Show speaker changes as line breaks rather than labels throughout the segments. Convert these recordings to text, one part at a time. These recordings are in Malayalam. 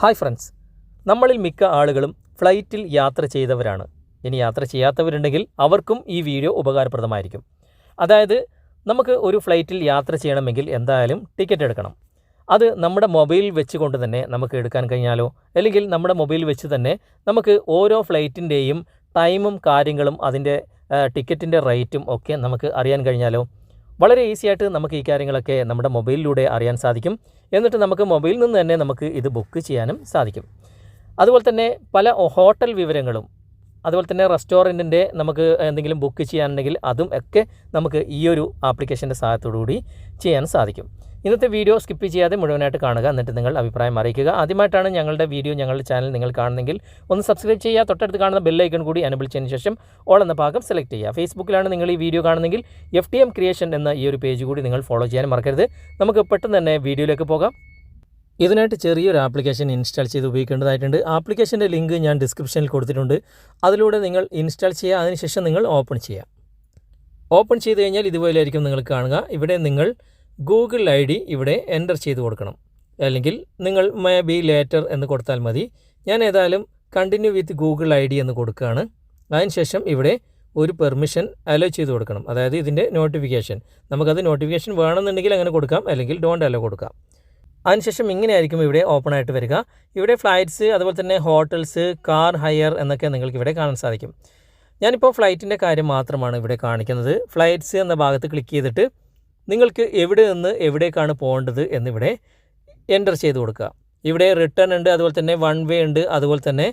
Hi friends. നമ്മളിൽ മിക്ക ആളുകളും ഫ്ലൈറ്റിൽ യാത്ര ചെയ്തവരാണ്. ഇനി യാത്ര ചെയ്യാത്തവരുണ്ടെങ്കിൽ അവർക്കും ഈ വീഡിയോ ഉപകാരപ്രദമായിരിക്കും. അതായത് നമുക്ക് ഒരു ഫ്ലൈറ്റിൽ യാത്ര ചെയ്യണമെങ്കിൽ എന്തായാലും ടിക്കറ്റ് എടുക്കണം. അത് നമ്മുടെ മൊബൈൽ വെച്ചുകൊണ്ട് തന്നെ നമുക്ക് എടുക്കാൻ കഴിഞ്ഞാലോ? അല്ലെങ്കിൽ നമ്മുടെ മൊബൈൽ വെച്ച് തന്നെ നമുക്ക് ഓരോ ഫ്ലൈറ്റിന്റെയും ടൈമും കാര്യങ്ങളും അതിന്റെ ടിക്കറ്റിന്റെ റേറ്റും ഒക്കെ നമുക്ക് അറിയാൻ കഴിഞ്ഞാലോ? വളരെ ഈസി ആയിട്ട് നമുക്ക് ഈ കാര്യങ്ങളൊക്കെ നമ്മുടെ മൊബൈലിലൂടെ അറിയാൻ സാധിക്കും. എന്നിട്ട് നമുക്ക് മൊബൈലിൽ നിന്ന് തന്നെ നമുക്ക് ഇത് ബുക്ക് ചെയ്യാനും സാധിക്കും. അതുപോലെ തന്നെ പല ഹോട്ടൽ വിവരങ്ങളും അതുപോലെ തന്നെ റെസ്റ്റോറന്റിന്റെ നമുക്ക് എന്തെങ്കിലും ബുക്ക് ചെയ്യാനുണ്ടെങ്കിൽ അതും ഒക്കെ നമുക്ക് ഈ ഒരു ആപ്ലിക്കേഷന്റെ സഹായത്തോടു കൂടി ചെയ്യാൻ സാധിക്കും. ഇന്നത്തെ വീഡിയോ സ്കിപ്പ് ചെയ്യാതെ മുഴുവനായിട്ട് കാണുക. എന്നിട്ട് നിങ്ങൾ അഭിപ്രായം അറിയിക്കുക. ആദ്യമായിട്ടാണ് ഞങ്ങളുടെ വീഡിയോ ഞങ്ങളുടെ ചാനൽ നിങ്ങൾ കാണുന്നെങ്കിൽ ഒന്ന് സബ്സ്ക്രൈബ് ചെയ്യുക. തൊട്ടടുത്ത് കാണുന്ന ബെല്ലൈക്കൺ കൂടി അനബിൾ ചെയ്തതിന് ശേഷം ഓൾ എന്ന ഭാഗം സെലക്ട് ചെയ്യുക. ഫേസ്ബുക്കിലാണ് നിങ്ങൾ ഈ വീഡിയോ കാണുന്നെങ്കിൽ എഫ് ടി എം ക്രിയേഷൻ എന്ന ഈ ഒരു പേജ് കൂടി നിങ്ങൾ ഫോളോ ചെയ്യാൻ മറക്കരുത്. നമുക്ക് പെട്ടെന്ന് തന്നെ വീഡിയോയിലേക്ക് പോകാം. ഇതിനായിട്ട് ചെറിയൊരു ആപ്ലിക്കേഷൻ ഇൻസ്റ്റാൾ ചെയ്ത് ഉപയോഗിക്കേണ്ടതായിട്ടുണ്ട്. ആപ്ലിക്കേഷന്റെ ലിങ്ക് ഞാൻ ഡിസ്ക്രിപ്ഷനിൽ കൊടുത്തിട്ടുണ്ട്. അതിലൂടെ നിങ്ങൾ ഇൻസ്റ്റാൾ ചെയ്യുക. അതിനുശേഷം നിങ്ങൾ ഓപ്പൺ ചെയ്യുക. ഓപ്പൺ ചെയ്ത് കഴിഞ്ഞാൽ ഇതുപോലെയായിരിക്കും നിങ്ങൾ കാണുക. ഇവിടെ നിങ്ങൾ ഗൂഗിൾ ഐ ഡി ഇവിടെ എന്റർ ചെയ്ത് കൊടുക്കണം. അല്ലെങ്കിൽ നിങ്ങൾ മേ ബി ലേറ്റർ എന്ന് കൊടുത്താൽ മതി. ഞാൻ ഏതായാലും continue with Google I D എന്ന് കൊടുക്കുകയാണ്. അതിനുശേഷം ഇവിടെ ഒരു പെർമിഷൻ അലോ ചെയ്ത് കൊടുക്കണം. അതായത് ഇതിന്റെ നോട്ടിഫിക്കേഷൻ നമുക്കത് നോട്ടിഫിക്കേഷൻ വേണമെന്നുണ്ടെങ്കിൽ അങ്ങനെ കൊടുക്കാം. അല്ലെങ്കിൽ ഡോണ്ട് അലോ കൊടുക്കാം. അതിനുശേഷം ഇങ്ങനെയായിരിക്കും ഇവിടെ ഓപ്പൺ ആയിട്ട് വരിക. ഇവിടെ ഫ്ലൈറ്റ്സ് അതുപോലെ തന്നെ ഹോട്ടൽസ് കാർ ഹയർ എന്നൊക്കെ നിങ്ങൾക്ക് ഇവിടെ കാണാൻ സാധിക്കും. ഞാനിപ്പോൾ ഫ്ലൈറ്റിന്റെ കാര്യം മാത്രമാണ് ഇവിടെ കാണിക്കുന്നത്. ഫ്ലൈറ്റ്സ് എന്ന ഭാഗത്ത് ക്ലിക്ക് ചെയ്തിട്ട് നിങ്ങൾക്ക് എവിടെ നിന്ന് എവിടേക്കാണ് പോകേണ്ടത് എന്നിവിടെ എന്റർ ചെയ്ത് കൊടുക്കുക. ഇവിടെ റിട്ടേൺ ഉണ്ട് അതുപോലെ തന്നെ വൺ വേ ഉണ്ട് അതുപോലെ തന്നെ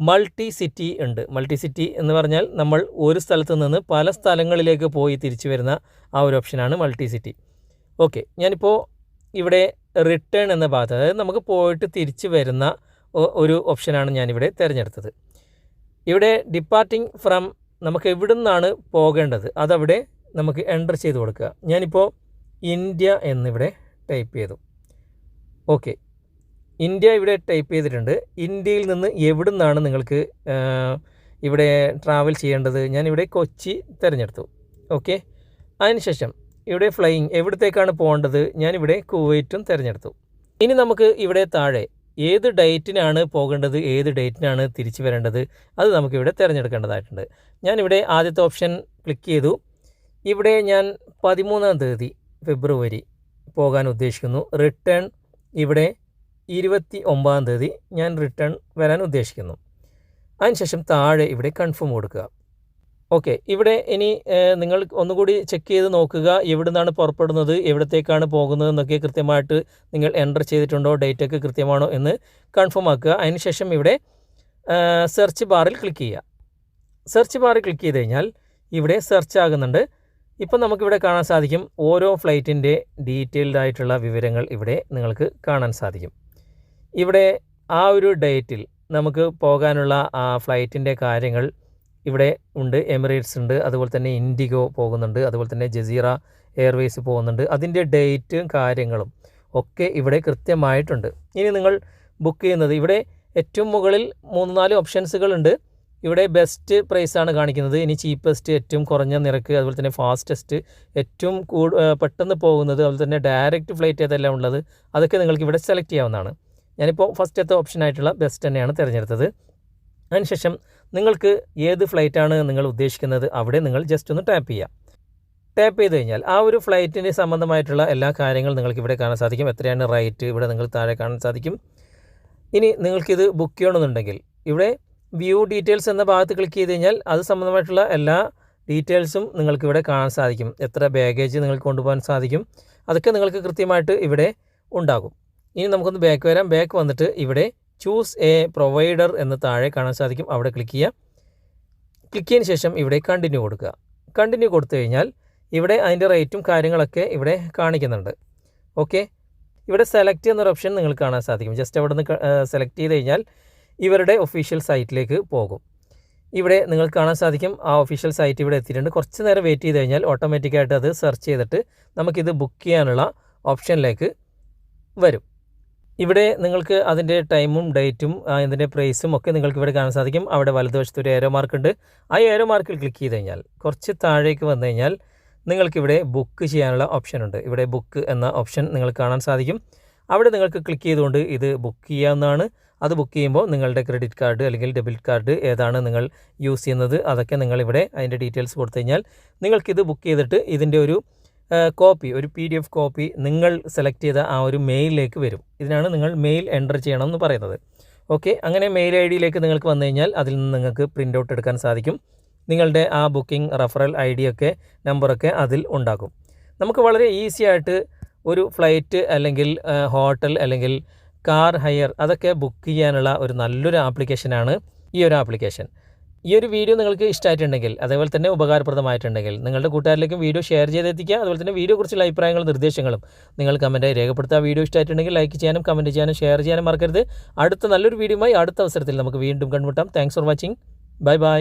മൾട്ടി സിറ്റി ഉണ്ട്. മൾട്ടി സിറ്റി എന്ന് പറഞ്ഞാൽ നമ്മൾ ഒരു സ്ഥലത്ത് നിന്ന് പല സ്ഥലങ്ങളിലേക്ക് പോയി തിരിച്ചു വരുന്ന ആ ഒരു ഓപ്ഷനാണ് മൾട്ടി സിറ്റി ഓക്കെ ഞാനിപ്പോൾ ഇവിടെ റിട്ടേൺ എന്ന ഭാഗത്ത് അതായത് നമുക്ക് പോയിട്ട് തിരിച്ചു വരുന്ന ഒരു ഓപ്ഷനാണ് ഞാനിവിടെ തിരഞ്ഞെടുത്തത്. ഇവിടെ ഡിപ്പാർട്ടിങ് ഫ്രം നമുക്ക് എവിടെ നിന്നാണ് പോകേണ്ടത്? അതവിടെ നമുക്ക് എന്റർ ചെയ്ത് കൊടുക്കുക. ഞാനിപ്പോൾ ഇന്ത്യ എന്നിവിടെ ടൈപ്പ് ചെയ്തു. ഓക്കെ ഇന്ത്യ ഇവിടെ ടൈപ്പ് ചെയ്തിട്ടുണ്ട്. ഇന്ത്യയിൽ നിന്ന് എവിടെ നിന്നാണ് നിങ്ങൾക്ക് ഇവിടെ ട്രാവൽ ചെയ്യേണ്ടത്? ഞാനിവിടെ കൊച്ചി തിരഞ്ഞെടുത്തു. ഓക്കെ അതിനുശേഷം ഇവിടെ ഫ്ലൈയിങ് എവിടത്തേക്കാണ് പോകേണ്ടത്? ഞാനിവിടെ കുവൈറ്റും തിരഞ്ഞെടുത്തു. ഇനി നമുക്ക് ഇവിടെ താഴെ ഏത് ഡേറ്റിനാണ് പോകേണ്ടത്? ഏത് ഡേറ്റിനാണ് തിരിച്ചു വരേണ്ടത്? അത് നമുക്കിവിടെ തിരഞ്ഞെടുക്കേണ്ടതായിട്ടുണ്ട്. ഞാനിവിടെ ആദ്യത്തെ ഓപ്ഷൻ ക്ലിക്ക് ചെയ്തു. ഇവിടെ ഞാൻ പതിമൂന്നാം തീയതി ഫെബ്രുവരി പോകാൻ ഉദ്ദേശിക്കുന്നു. റിട്ടേൺ ഇവിടെ ഇരുപത്തി ഒമ്പതാം തീയതി ഞാൻ റിട്ടേൺ വരാൻ ഉദ്ദേശിക്കുന്നു. അതിനുശേഷം താഴെ ഇവിടെ കൺഫേം കൊടുക്കുക. ഓക്കെ ഇവിടെ ഇനി നിങ്ങൾ ഒന്നുകൂടി ചെക്ക് ചെയ്ത് നോക്കുക. എവിടെ നിന്നാണ് പുറപ്പെടുന്നത് എവിടത്തേക്കാണ് പോകുന്നത് എന്നൊക്കെ കൃത്യമായിട്ട് നിങ്ങൾ എന്റർ ചെയ്തിട്ടുണ്ടോ ഡേറ്റ് ഒക്കെ കൃത്യമാണോ എന്ന് കൺഫേം ആക്കുക. അതിനുശേഷം ഇവിടെ സെർച്ച് ബാറിൽ ക്ലിക്ക് ചെയ്യുക. സെർച്ച് ബാറിൽ ക്ലിക്ക് ചെയ്ത് കഴിഞ്ഞാൽ ഇവിടെ സെർച്ച് ആകുന്നുണ്ട്. ഇപ്പം നമുക്കിവിടെ കാണാൻ സാധിക്കും ഓരോ ഫ്ലൈറ്റിന്റെ ഡീറ്റെയിൽഡ് ആയിട്ടുള്ള വിവരങ്ങൾ ഇവിടെ നിങ്ങൾക്ക് കാണാൻ സാധിക്കും. ഇവിടെ ആ ഒരു ഡേറ്റിൽ നമുക്ക് പോകാനുള്ള ആ ഫ്ലൈറ്റിന്റെ കാര്യങ്ങൾ ഇവിടെ ഉണ്ട് എമിറേറ്റ്സ് ഉണ്ട് അതുപോലെ തന്നെ ഇൻഡിഗോ പോകുന്നുണ്ട് അതുപോലെ തന്നെ ജസീറ എയർവേസ് പോകുന്നുണ്ട്. അതിന്റെ ഡേറ്റും കാര്യങ്ങളും ഒക്കെ ഇവിടെ കൃത്യമായിട്ടുണ്ട്. ഇനി നിങ്ങൾ ബുക്ക് ചെയ്യുന്നത് ഇവിടെ ഏറ്റവും മുകളിൽ മൂന്ന് നാല് ഓപ്ഷൻസുകളുണ്ട് ഇവിടെ ബെസ്റ്റ് പ്രൈസാണ് കാണിക്കുന്നത്. ഇനി ചീപ്പസ്റ്റ് ഏറ്റവും കുറഞ്ഞ നിരക്ക് അതുപോലെ തന്നെ ഫാസ്റ്റസ്റ്റ് ഏറ്റവും കൂടു പെട്ടെന്ന് പോകുന്നത് അതുപോലെ തന്നെ ഡയറക്റ്റ് ഫ്ലൈറ്റ് ഏതെല്ലാം ഉള്ളത് അതൊക്കെ നിങ്ങൾക്ക് ഇവിടെ സെലക്ട് ചെയ്യാവുന്നതാണ്. ഞാനിപ്പോൾ ഫസ്റ്റത്തെ ഓപ്ഷനായിട്ടുള്ള ബെസ്റ്റ് തന്നെയാണ് തിരഞ്ഞെടുത്തത്. അതിനുശേഷം നിങ്ങൾക്ക് ഏത് ഫ്ലൈറ്റാണ് നിങ്ങൾ ഉദ്ദേശിക്കുന്നത് അവിടെ നിങ്ങൾ ജസ്റ്റ് ഒന്ന് ടാപ്പ് ചെയ്യുക ടാപ്പ് ചെയ്ത് കഴിഞ്ഞാൽ ആ ഒരു ഫ്ലൈറ്റിന് സംബന്ധമായിട്ടുള്ള എല്ലാ കാര്യങ്ങളും നിങ്ങൾക്ക് ഇവിടെ കാണാൻ സാധിക്കും. എത്രയാണ് റൈറ്റ് ഇവിടെ നിങ്ങൾ താഴെ കാണാൻ സാധിക്കും. ഇനി നിങ്ങൾക്കിത് ബുക്ക് ചെയ്യണമെന്നുണ്ടെങ്കിൽ ഇവിടെ വ്യൂ ഡീറ്റെയിൽസ് എന്ന ഭാഗത്ത് ക്ലിക്ക് ചെയ്ത് കഴിഞ്ഞാൽ അത് സംബന്ധമായിട്ടുള്ള എല്ലാ ഡീറ്റെയിൽസും നിങ്ങൾക്ക് ഇവിടെ കാണാൻ സാധിക്കും. എത്ര ബാഗേജ് നിങ്ങൾക്ക് കൊണ്ടുപോകാൻ സാധിക്കും. അതൊക്കെ നിങ്ങൾക്ക് കൃത്യമായിട്ട് ഇവിടെ ഉണ്ടാകും. ഇനി നമുക്കൊന്ന് ബാക്ക് വരാം. ബാക്ക് വന്നിട്ട് ഇവിടെ ചൂസ് എ പ്രൊവൈഡർ എന്ന് താഴെ കാണാൻ സാധിക്കും. അവിടെ ക്ലിക്ക് ചെയ്യുക. ക്ലിക്ക് ചെയ്തതിന് ശേഷം ഇവിടെ കണ്ടിന്യൂ കൊടുക്കുക. കണ്ടിന്യൂ കൊടുത്തു കഴിഞ്ഞാൽ ഇവിടെ അതിന്റെ റേറ്റും കാര്യങ്ങളൊക്കെ ഇവിടെ കാണിക്കുന്നുണ്ട്. ഓക്കെ ഇവിടെ സെലക്ട് എന്നൊരു ഓപ്ഷൻ നിങ്ങൾക്ക് കാണാൻ സാധിക്കും. ജസ്റ്റ് അവിടെ നിന്ന് സെലക്ട് ചെയ്ത് കഴിഞ്ഞാൽ ഇവരുടെ ഒഫീഷ്യൽ സൈറ്റിലേക്ക് പോകും. ഇവിടെ നിങ്ങൾക്ക് കാണാൻ സാധിക്കും ആ ഒഫീഷ്യൽ സൈറ്റ് ഇവിടെ എത്തിയിട്ടുണ്ട്. കുറച്ച് നേരം വെയിറ്റ് ചെയ്ത് കഴിഞ്ഞാൽ ഓട്ടോമാറ്റിക്കായിട്ട് അത് സെർച്ച് ചെയ്തിട്ട് നമുക്കിത് ബുക്ക് ചെയ്യാനുള്ള ഓപ്ഷനിലേക്ക് വരും. ഇവിടെ നിങ്ങൾക്ക് അതിന്റെ ടൈമും ഡേറ്റും അതിന്റെ പ്രൈസും ഒക്കെ നിങ്ങൾക്ക് ഇവിടെ കാണാൻ സാധിക്കും. അവിടെ വലതുവശത്ത് ഒരു ഏരോ മാർക്ക് ഉണ്ട്. ആ ഏരോ മാർക്കിൽ ക്ലിക്ക് ചെയ്ത് കഴിഞ്ഞാൽ കുറച്ച് താഴേക്ക് വന്നു കഴിഞ്ഞാൽ നിങ്ങൾക്കിവിടെ ബുക്ക് ചെയ്യാനുള്ള ഓപ്ഷൻ ഉണ്ട്. ഇവിടെ ബുക്ക് എന്ന ഓപ്ഷൻ നിങ്ങൾക്ക് കാണാൻ സാധിക്കും. അവിടെ നിങ്ങൾക്ക് ക്ലിക്ക് ചെയ്തുകൊണ്ട് ഇത് ബുക്ക് ചെയ്യാവുന്നതാണ്. അത് ബുക്ക് ചെയ്യുമ്പോൾ നിങ്ങളുടെ ക്രെഡിറ്റ് കാർഡ് അല്ലെങ്കിൽ ഡെബിറ്റ് കാർഡ് ഏതാണ് നിങ്ങൾ യൂസ് ചെയ്യുന്നത് അതൊക്കെ നിങ്ങളിവിടെ അതിന്റെ ഡീറ്റെയിൽസ് കൊടുത്തു കഴിഞ്ഞാൽ നിങ്ങൾക്കിത് ബുക്ക് ചെയ്തിട്ട് ഇതിന്റെ ഒരു കോപ്പി ഒരു പി ഡി എഫ് കോപ്പി നിങ്ങൾ സെലക്ട് ചെയ്ത ആ ഒരു മെയിലിലേക്ക് വരും. ഇതിനാണ് നിങ്ങൾ മെയിൽ എന്റർ ചെയ്യണം എന്ന് പറയുന്നത്. ഓക്കെ അങ്ങനെ മെയിൽ ഐ ഡിയിലേക്ക് നിങ്ങൾക്ക് വന്നു കഴിഞ്ഞാൽ അതിൽ നിന്ന് നിങ്ങൾക്ക് പ്രിന്റ് ഔട്ട് എടുക്കാൻ സാധിക്കും. നിങ്ങളുടെ ആ ബുക്കിംഗ് റഫറൽ ഐ ഡിയൊക്കെ നമ്പറൊക്കെ അതിൽ ഉണ്ടാകും. നമുക്ക് വളരെ ഈസി ആയിട്ട് ഒരു ഫ്ലൈറ്റ് അല്ലെങ്കിൽ ഹോട്ടൽ അല്ലെങ്കിൽ കാർ ഹയർ അതൊക്കെ ബുക്ക് ചെയ്യാനുള്ള ഒരു നല്ലൊരു ആപ്ലിക്കേഷനാണ് ഈ ഒരു ആപ്ലിക്കേഷൻ ഈ ഒരു വീഡിയോ നിങ്ങൾക്ക് ഇഷ്ടമായിട്ടുണ്ടെങ്കിൽ അതേപോലെ തന്നെ ഉപകാരപ്രദമായിട്ടുണ്ടെങ്കിൽ നിങ്ങളുടെ കൂട്ടുകാരിലേക്കും വീഡിയോ ഷെയർ ചെയ്തെത്തിക്കുക. അതുപോലെ തന്നെ വീഡിയോ കുറിച്ചുള്ള അഭിപ്രായങ്ങളും നിർദ്ദേശങ്ങളും നിങ്ങൾ കമന്റായി രേഖപ്പെടുത്തുക. വീഡിയോ ഇഷ്ടമായിട്ടുണ്ടെങ്കിൽ ലൈക്ക് ചെയ്യാനും കമന്റ് ചെയ്യാനും ഷെയർ ചെയ്യാനും മറക്കരുത്. അടുത്ത നല്ലൊരു വീഡിയോയുമായി അടുത്ത അവസരത്തിൽ നമുക്ക് വീണ്ടും കണ്ടുമുട്ടാം. Thanks for watching bye bye